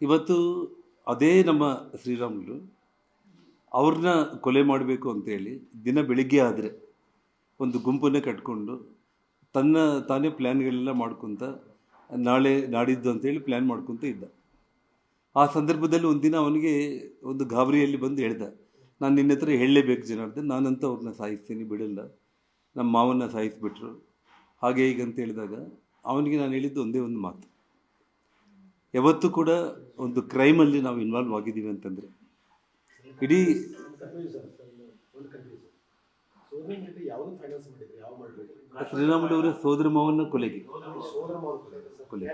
ಇವತ್ತು ಅದೇ ನಮ್ಮ ಶ್ರೀರಾಮುಲು ಅವ್ರನ್ನ ಕೊಲೆ ಮಾಡಬೇಕು ಅಂತೇಳಿ ದಿನ ಬೆಳಿಗ್ಗೆ ಆದರೆ ಒಂದು ಗುಂಪನ್ನೇ ಕಟ್ಕೊಂಡು ತನ್ನ ತಾನೇ ಪ್ಲ್ಯಾನ್ಗಳೆಲ್ಲ ಮಾಡ್ಕೊತ ನಾಳೆ ನಾಡಿದ್ದು ಅಂತೇಳಿ ಪ್ಲ್ಯಾನ್ ಮಾಡ್ಕೊತ ಇದ್ದ. ಆ ಸಂದರ್ಭದಲ್ಲಿ ಒಂದಿನ ಅವನಿಗೆ ಒಂದು ಗಾಬರಿಯಲ್ಲಿ ಬಂದು ಹೇಳ್ದ, ನಾನು ನಿನ್ನ ಹತ್ರ ಹೇಳಲೇಬೇಕು ಜನಾರ್ದನ್, ನಾನಂತ ಅವ್ರನ್ನ ಸಾಯಿಸ್ತೀನಿ, ಬಿಡಲ್ಲ. ನಮ್ಮ ಮಾವನ್ನ ಸಾಯಿಸಿಬಿಟ್ರು. ಹಾಗೆ ಹೀಗಂತ ಹೇಳಿದಾಗ ಅವನಿಗೆ ನಾನು ಹೇಳಿದ್ದು ಒಂದೇ ಒಂದು ಮಾತು. ಯಾವತ್ತೂ ಕೂಡ ಒಂದು ಕ್ರೈಮಲ್ಲಿ ನಾವು ಇನ್ವಾಲ್ವ್ ಆಗಿದ್ದೀವಿ ಅಂತಂದರೆ. ಇಡೀ ಶ್ರೀರಾಮುಲು ಅವರ ಸೋದರ ಮಾವನ ಕೊಲೆಗೆ. ಕೊಲೆ.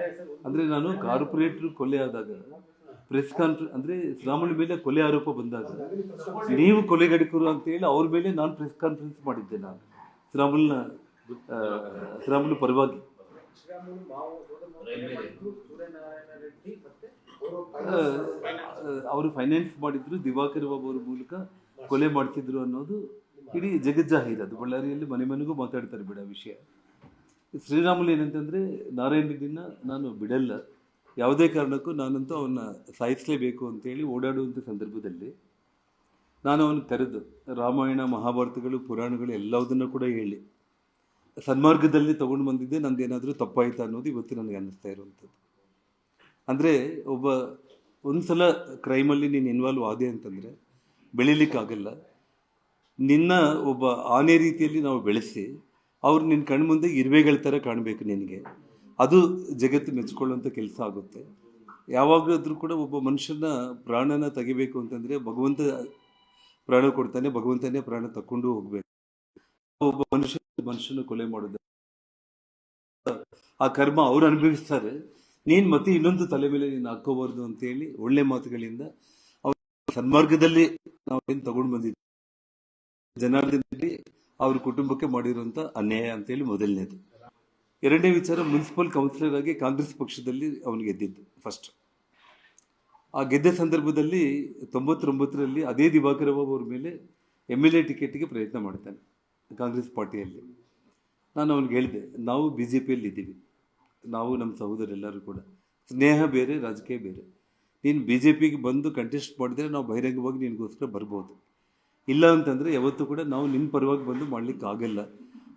ಅಂದರೆ ನಾನು ಕಾರ್ಪೊರೇಟರ್ ಕೊಲೆ ಆದಾಗ ಪ್ರೆಸ್ ಕಾನ್ಫರೆನ್ಸ್ ಅಂದರೆ ಶ್ರೀರಾಮುಲು ಮೇಲೆ ಕೊಲೆ ಆರೋಪ ಬಂದಾಗ, ನೀವು ಕೊಲೆಗಡಿಕರು ಅಂತೇಳಿ ಅವ್ರ ಮೇಲೆ ನಾನು ಪ್ರೆಸ್ ಕಾನ್ಫರೆನ್ಸ್ ಮಾಡಿದ್ದೆ ನಾನು. ಶ್ರೀರಾಮುಲ್ನ ಶ್ರೀರಾಮುಲು ಪರವಾಗಿ. ಶ್ರೀರಾಮುಲು ಮಾವ ಸೋದರ ಮಾವ ಸೂರ್ಯನಾರಾಯಣ ರೆಡ್ಡಿ ಮತ್ತೆ ಅವರು. ಫೈನಾನ್ಸ್ ಮಾಡಿದ್ರು ದಿವಾಕರ್ ಬಾಬು ಅವ್ರ ಮೂಲಕ ಕೊಲೆ ಮಾಡ್ತಿದ್ರು ಅನ್ನೋದು ಇಡೀ ಜಗಜ್ಜಾಹೀರ್ ಅದು ಬಳ್ಳಾರಿಯಲ್ಲಿ ಮನೆ ಮನೆಗೂ ಮಾತಾಡ್ತಾರೆ ಬಿಡ ವಿಷಯ. ಶ್ರೀರಾಮುಲು ಏನಂತಂದರೆ ನಾರಾಯಣ ರೆಡ್ಡಿನ ನಾನು ಬಿಡಲ್ಲ. ಯಾವುದೇ ಕಾರಣಕ್ಕೂ ನಾನಂತೂ ಅವನ್ನ ಸಾಯಿಸಲೇಬೇಕು ಅಂತೇಳಿ ಓಡಾಡುವಂಥ ಸಂದರ್ಭದಲ್ಲಿ ನಾನು ಅವನು ಕರೆದು ರಾಮಾಯಣ ಮಹಾಭಾರತಗಳು ಪುರಾಣಗಳು ಎಲ್ಲವುದನ್ನು ಕೂಡ ಹೇಳಿ. ಸನ್ಮಾರ್ಗದಲ್ಲಿ ತಗೊಂಡು ಬಂದಿದ್ದೆ, ನಂದೇನಾದರೂ ತಪ್ಪಾಯ್ತಾ ಅನ್ನೋದು ಇವತ್ತು ನನಗೆ ಅನ್ನಿಸ್ತಾ ಇರುವಂಥದ್ದು. ಅಂದರೆ ಒಬ್ಬ ಒಂದು ಸಲ ಕ್ರೈಮಲ್ಲಿ ನೀನು ಇನ್ವಾಲ್ವ್ ಆದೆ ಅಂತಂದರೆ ಬೆಳೀಲಿಕ್ಕಾಗಲ್ಲ. ನಿನ್ನ ಒಬ್ಬ ಆನೆ ರೀತಿಯಲ್ಲಿ ನಾವು ಬೆಳೆಸಿ, ಅವ್ರು ನಿನ್ನ ಕಣ್ಮುಂದೆ ಇರುವೆಗಳ ಥರ ಕಾಣಬೇಕು ನಿನಗೆ. ಅದು ಜಗತ್ತು ಮೆಚ್ಕೊಳ್ಳುವಂಥ ಕೆಲಸ ಆಗುತ್ತೆ. ಯಾವಾಗಾದರೂ ಕೂಡ ಒಬ್ಬ ಮನುಷ್ಯನ ಪ್ರಾಣನ ತೆಗಿಬೇಕು ಅಂತಂದರೆ ಭಗವಂತ ಪ್ರಾಣ ಕೊಡ್ತಾನೆ, ಭಗವಂತನೇ ಪ್ರಾಣ ತಕ್ಕೊಂಡು ಹೋಗ್ಬೇಕು. ಒಬ್ಬ ಮನುಷ್ಯ ಮನುಷ್ಯನ ಕೊಲೆ ಮಾಡಿದ. ಆ ಕರ್ಮ ಅವ್ರು ಅನುಭವಿಸ್ತಾರೆ. ನೀನ್ ಮತ್ತೆ ಇನ್ನೊಂದು ತಲೆ ಮೇಲೆ ನೀನು ಹಾಕೋಬಾರ್ದು ಅಂತೇಳಿ ಒಳ್ಳೆ ಮಾತುಗಳಿಂದ ಅವ್ರ ಸನ್ಮಾರ್ಗದಲ್ಲಿ ನಾವು ಏನ್ ತಗೊಂಡು ಬಂದಿದ್ವಿ. ಜನಾರ್ದನಲ್ಲಿ ಅವ್ರ ಕುಟುಂಬಕ್ಕೆ ಮಾಡಿರುವಂತ ಅನ್ಯಾಯ ಅಂತ ಹೇಳಿ ಮೊದಲನೇದು. ಎರಡನೇ ವಿಚಾರ ಮುನ್ಸಿಪಲ್ ಕೌನ್ಸಿಲರ್ ಆಗಿ ಕಾಂಗ್ರೆಸ್ ಪಕ್ಷದಲ್ಲಿ ಅವನು ಗೆದ್ದಿದ್ದು ಫಸ್ಟ್ ಆ ಗೆದ್ದ ಸಂದರ್ಭದಲ್ಲಿ ತೊಂಬತ್ತೊಂಬತ್ತರಲ್ಲಿ ಅದೇ ದಿವಾಕರ ಬಾಬು ಅವ್ರ ಮೇಲೆ ಎಂ ಎಲ್ ಎ ಟಿಕೆಟ್ಗೆ ಪ್ರಯತ್ನ ಮಾಡ್ತಾನೆ. ಕಾಂಗ್ರೆಸ್ ಪಾರ್ಟಿಯಲ್ಲಿ. ನಾನು ಅವ್ನಿಗೆ ಹೇಳಿದೆ, ನಾವು ಬಿ ಜೆ ಪಿಯಲ್ಲಿ ಇದ್ದೀವಿ. ನಾವು ನಮ್ಮ ಸಹೋದರೆಲ್ಲರೂ ಕೂಡ. ಸ್ನೇಹ ಬೇರೆ, ರಾಜಕೀಯ ಬೇರೆ. ನೀನು ಬಿ ಜೆ ಪಿಗೆ ಬಂದು ಕಂಟೆಸ್ಟ್ ಮಾಡಿದ್ರೆ ನಾವು ಬಹಿರಂಗವಾಗಿ ನಿನಗೋಸ್ಕರ ಬರ್ಬೋದು. ಇಲ್ಲ ಅಂತಂದರೆ ಯಾವತ್ತೂ ಕೂಡ ನಾವು ನಿನ್ನ ಪರವಾಗಿ ಬಂದು ಮಾಡಲಿಕ್ಕೆ ಆಗಲ್ಲ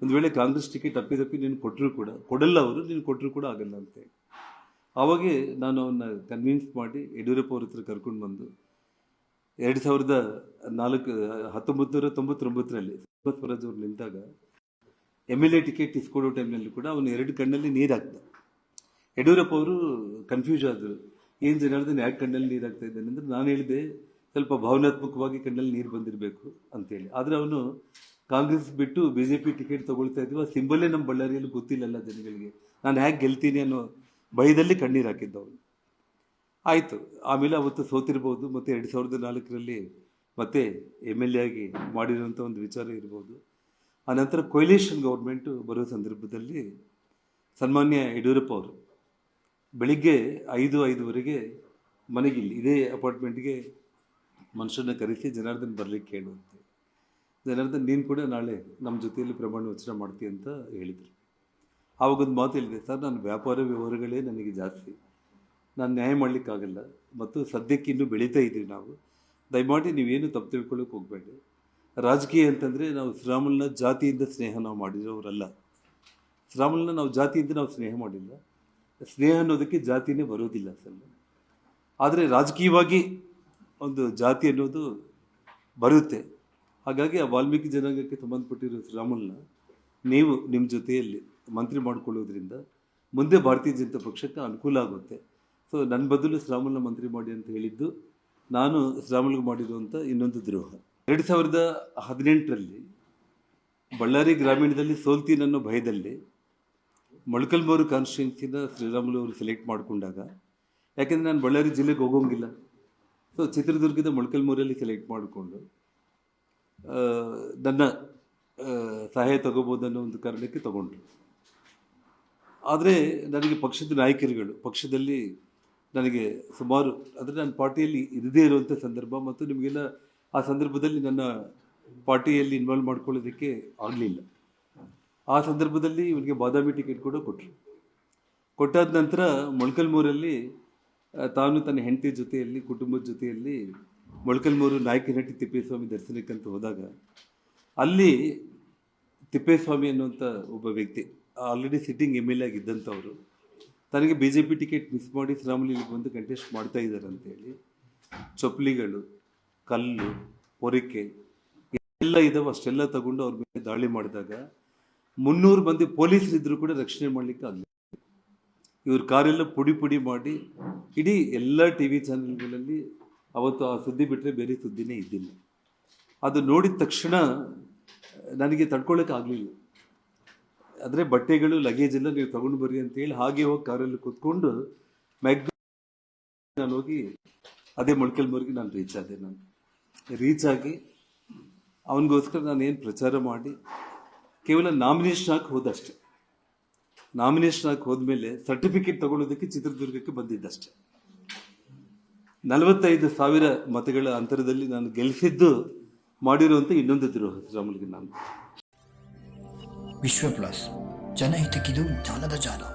ಒಂದು ವೇಳೆ ಕಾಂಗ್ರೆಸ್ ಟಿಕೆಟ್ ಅಪ್ಪಿದಪ್ಪಿ ನೀನು ಕೊಟ್ಟರು ಕೂಡ, ಕೊಡಲ್ಲ ಅವರು ನೀನು ಕೊಟ್ಟರು ಕೂಡ ಆಗಲ್ಲ ಅಂತೇಳಿ ಆವಾಗೇ ನಾನು ಅವನ್ನ ಕನ್ವಿನ್ಸ್ ಮಾಡಿ ಯಡಿಯೂರಪ್ಪ ಅವ್ರ ಹತ್ರ ಕರ್ಕೊಂಡು ಬಂದು ಎರಡು ಸಾವಿರದ ನಾಲ್ಕು ಹತ್ತೊಂಬತ್ತು ನೂರ ತೊಂಬತ್ತೊಂಬತ್ತರಲ್ಲಿ ಅವ್ರು ನಿಂತಾಗ, ಎಂ ಎಲ್ ಎ ಟಿಕೆಟ್ ಇಸ್ಕೊಡೋ ಟೈಮ್ನಲ್ಲಿ ಕೂಡ ಅವನು ಎರಡು ಕಣ್ಣಲ್ಲಿ ನೀರು ಹಾಕ್ದ ಯಡಿಯೂರಪ್ಪ ಅವರು ಕನ್ಫ್ಯೂಸ್ ಆದರು. ಏನು ಜನಾರ್ದನ್ ಯಾಕೆ ಕಣ್ಣಲ್ಲಿ ನೀರು ಹಾಕ್ತಾ ಇದ್ದಾನೆ ಅಂದರೆ ನಾನು ಹೇಳಿದೆ, ಸ್ವಲ್ಪ ಭಾವನಾತ್ಮಕವಾಗಿ ಕಣ್ಣಲ್ಲಿ ನೀರು ಬಂದಿರಬೇಕು ಅಂತೇಳಿ ಆದರೆ ಅವನು ಕಾಂಗ್ರೆಸ್ ಬಿಟ್ಟು ಬಿ ಜೆ ಪಿ ಟಿಕೆಟ್ ತಗೊಳ್ತಾ ಇದ್ವಿ ಆ ಸಿಂಬಲ್ಲೇ ನಮ್ಮ ಬಳ್ಳಾರಿಯಲ್ಲಿ ಗೊತ್ತಿಲ್ಲಲ್ಲ ಜನಗಳಿಗೆ. ನಾನು ಹೇಗೆ ಗೆಲ್ತೀನಿ ಅನ್ನೋ ಭಯದಲ್ಲಿ ಕಣ್ಣೀರು ಹಾಕಿದ್ದವನು. ಆಯಿತು. ಆಮೇಲೆ ಅವತ್ತು ಸೋತಿರ್ಬೋದು, ಮತ್ತು ಎರಡು ಸಾವಿರದ ನಾಲ್ಕರಲ್ಲಿ ಮತ್ತೆ ಎಂ ಎಲ್ ಎ ಆಗಿ ಮಾಡಿರುವಂಥ ಒಂದು ವಿಚಾರ ಇರ್ಬೋದು. ಆನಂತರ ಕೊಯ್ಲೇಷನ್ ಗೌರ್ಮೆಂಟು ಬರೋ ಸಂದರ್ಭದಲ್ಲಿ ಸನ್ಮಾನ್ಯ ಯಡಿಯೂರಪ್ಪ ಅವರು ಬೆಳಿಗ್ಗೆ ಐದು, ಐದುವರೆಗೆ ಮನೆಗೆ ಇಲ್ಲಿ ಇದೇ ಅಪಾರ್ಟ್ಮೆಂಟ್ಗೆ ಮನುಷ್ಯನ ಕರೆಸಿ ಜನಾರ್ದನ್ ಬರಲಿಕ್ಕೆ ಹೇಳುವಂತೆ. ಜನಾರ್ದನ್, ನೀನು ಕೂಡ ನಾಳೆ ನಮ್ಮ ಜೊತೆಯಲ್ಲಿ ಪ್ರಮಾಣ ವಚನ ಮಾಡ್ತೀಯ ಅಂತ ಹೇಳಿದರು. ಆವಾಗೊಂದು ಮಾತು ಹೇಳಿದೆ, ಸರ್, ನಾನು ವ್ಯಾಪಾರ ವ್ಯವಹಾರಗಳೇ ನನಗೆ ಜಾಸ್ತಿ. ನಾನು ನ್ಯಾಯ ಮಾಡಲಿಕ್ಕಾಗಲ್ಲ. ಮತ್ತು ಸದ್ಯಕ್ಕೆ ಇನ್ನೂ ಬೆಳೀತಾ ಇದ್ದೀವಿ ನಾವು. ದಯಮಾಡಿ ನೀವೇನು ತಪ್ಪು ತಿಳ್ಕೊಳ್ಳೋಕೆ ಹೋಗಬೇಡಿ. ರಾಜಕೀಯ ಅಂತಂದರೆ ನಾವು ಶ್ರೀರಾಮುಲನ ಜಾತಿಯಿಂದ ಸ್ನೇಹ ನಾವು ಮಾಡಿರೋರಲ್ಲ. ಶ್ರೀರಾಮುಲನ ನಾವು ಜಾತಿಯಿಂದ ನಾವು ಸ್ನೇಹ ಮಾಡಿಲ್ಲ. ಸ್ನೇಹ ಅನ್ನೋದಕ್ಕೆ ಜಾತಿನೇ ಬರೋದಿಲ್ಲ ಸರ್ ಆದರೆ ರಾಜಕೀಯವಾಗಿ ಒಂದು ಜಾತಿ ಅನ್ನೋದು ಬರುತ್ತೆ. ಹಾಗಾಗಿ ಆ ವಾಲ್ಮೀಕಿ ಜನಾಂಗಕ್ಕೆ ಸಂಬಂಧಪಟ್ಟಿರೋ ಶ್ರೀರಾಮುಲನ ನೀವು ನಿಮ್ಮ ಜೊತೆಯಲ್ಲಿ ಮಂತ್ರಿ ಮಾಡಿಕೊಳ್ಳೋದ್ರಿಂದ ಮುಂದೆ ಭಾರತೀಯ ಜನತಾ ಪಕ್ಷಕ್ಕೆ ಅನುಕೂಲ ಆಗುತ್ತೆ. ಸೊ ನನ್ನ ಬದಲು ಶ್ರೀರಾಮುಲನ ಮಂತ್ರಿ ಮಾಡಿ ಅಂತ ಹೇಳಿದ್ದು, ನಾನು ಶ್ರೀರಾಮುಲ್ಗೆ ಮಾಡಿರುವಂಥ ಇನ್ನೊಂದು ದ್ರೋಹ. ಎರಡು ಸಾವಿರದ ಹದಿನೆಂಟರಲ್ಲಿ ಬಳ್ಳಾರಿ ಗ್ರಾಮೀಣದಲ್ಲಿ ಸೋಲ್ತೀನಿ ಅನ್ನೋ ಭಯದಲ್ಲಿ ಮೊಳಕಲ್ಮೂರು ಕಾನ್ಸ್ಟಿಟ್ಯೂನ್ಸಿನ ಶ್ರೀರಾಮುಲು ಅವರು ಸೆಲೆಕ್ಟ್ ಮಾಡಿಕೊಂಡಾಗ, ಯಾಕೆಂದರೆ ನಾನು ಬಳ್ಳಾರಿ ಜಿಲ್ಲೆಗೆ ಹೋಗೋಂಗಿಲ್ಲ. ಸೊ ಚಿತ್ರದುರ್ಗದ ಮೊಳಕಲ್ಮೂರಲ್ಲಿ ಸೆಲೆಕ್ಟ್ ಮಾಡಿಕೊಂಡು ನನ್ನ ಸಹಾಯ ತಗೋಬೋದು ಅನ್ನೋ ಒಂದು ಕಾರಣಕ್ಕೆ ತಗೊಂಡ್ರು. ಆದರೆ, ನನಗೆ ಪಕ್ಷದ ನಾಯಕರುಗಳು, ಪಕ್ಷದಲ್ಲಿ ನನಗೆ ಸುಮಾರು ಅಂದರೆ ನನ್ನ ಪಾರ್ಟಿಯಲ್ಲಿ ಇರದೇ ಇರುವಂಥ ಸಂದರ್ಭ ಮತ್ತು ನಿಮಗೆಲ್ಲ ಆ ಸಂದರ್ಭದಲ್ಲಿ ನನ್ನ ಪಾರ್ಟಿಯಲ್ಲಿ ಇನ್ವಾಲ್ವ್ ಮಾಡ್ಕೊಳ್ಳೋದಕ್ಕೆ ಆಗಲಿಲ್ಲ. ಆ ಸಂದರ್ಭದಲ್ಲಿ ಇವನಿಗೆ ಬಾದಾಮಿ ಟಿಕೆಟ್ ಕೂಡ ಕೊಟ್ಟರು ಕೊಟ್ಟಾದ ನಂತರ ಮೊಳಕಲ್ಮೂರಲ್ಲಿ ತಾನು ತನ್ನ ಹೆಂಡತಿ ಜೊತೆಯಲ್ಲಿ, ಕುಟುಂಬದ ಜೊತೆಯಲ್ಲಿ ಮೊಳಕಲ್ಮೂರು ನಾಯಕನಹಟ್ಟಿ ತಿಪ್ಪೇಸ್ವಾಮಿ ದರ್ಶನಕ್ಕಂತ ಹೋದಾಗ ಅಲ್ಲಿ ತಿಪ್ಪೇಸ್ವಾಮಿ ಅನ್ನುವಂಥ ಒಬ್ಬ ವ್ಯಕ್ತಿ already sitting M L A ಆಗಿದ್ದಂಥವ್ರು ತನಗೆ B J P ticket miss ಮಾಡಿ ಶ್ರೀರಾಮುಲಿಗೆ ಬಂದು ಕಂಟೆಸ್ಟ್ ಮಾಡ್ತಾ ಇದ್ದಾರೆ ಅಂತೇಳಿ ಚಪ್ಪಲಿಗಳು, ಕಲ್ಲು ಪೊರಿಕೆ ಎಲ್ಲ ಇದಾವೆ. ಅಷ್ಟೆಲ್ಲ ತಗೊಂಡು ಅವ್ರ ಮೇಲೆ ದಾಳಿ ಮಾಡಿದಾಗ ಮುನ್ನೂರು ಮಂದಿ ಪೊಲೀಸರಿದ್ದರೂ ಕೂಡ ರಕ್ಷಣೆ ಮಾಡಲಿಕ್ಕೆ ಆಗಲಿಲ್ಲ. ಇವ್ರ ಕಾರೆಲ್ಲ ಪುಡಿ ಪುಡಿ ಮಾಡಿ ಇಡೀ ಎಲ್ಲ ಟಿ ವಿ ಚಾನೆಲ್ಗಳಲ್ಲಿ ಅವತ್ತು ಆ ಸುದ್ದಿ ಬಿಟ್ಟರೆ ಬೇರೆ ಸುದ್ದಿನೇ ಇದ್ದಿಲ್ಲ. ಅದು ನೋಡಿದ ತಕ್ಷಣ ನನಗೆ ತಡ್ಕೊಳ್ಳೋಕೆ ಆಗಲಿಲ್ಲ. ಆದರೆ ಬಟ್ಟೆಗಳು ಲಗೇಜ್ ಎಲ್ಲ ನೀವು ತಗೊಂಡು ಬರ್ರಿ ಅಂತೇಳಿ ಹಾಗೆ ಹೋಗಿ ಕಾರಲ್ಲಿ ಕೂತ್ಕೊಂಡು ಮ್ಯಾಗ್ ನಾನು ಹೋಗಿ ಅದೇ ಮೊಳಕಲ್ಮೂರಿಗೆ ನಾನು ರೀಚ್ ಆದೆ ನಾನು. ರೀಚ್ ಆಗಿ ಅವನಿಗೋಸ್ಕರ ನಾನು ಏನು ಪ್ರಚಾರ ಮಾಡಿ, ಕೇವಲ ನಾಮಿನೇಷನ್ ಹಾಕಿ ಹೋದಷ್ಟೆ. ನಾಮಿನೇಷನ್ ಹಾಕಿ ಹೋದ್ಮೇಲೆ ಸರ್ಟಿಫಿಕೇಟ್ ತಗೊಳ್ಳೋದಕ್ಕೆ ಚಿತ್ರದುರ್ಗಕ್ಕೆ ಬಂದಿದ್ದಷ್ಟೆ. ನಲವತ್ತೈದು ಸಾವಿರ ಮತಗಳ ಅಂತರದಲ್ಲಿ ನಾನು ಗೆಲ್ಲಿಸಿದ್ದು ಮಾಡಿರುವಂಥ ಇನ್ನೊಂದು ದ್ರೋಹ ಶ್ರೀರಾಮುಲಿಗೆ ನಾನು. విశ్వ ప్లస్ జనహితకిదు జానద జానా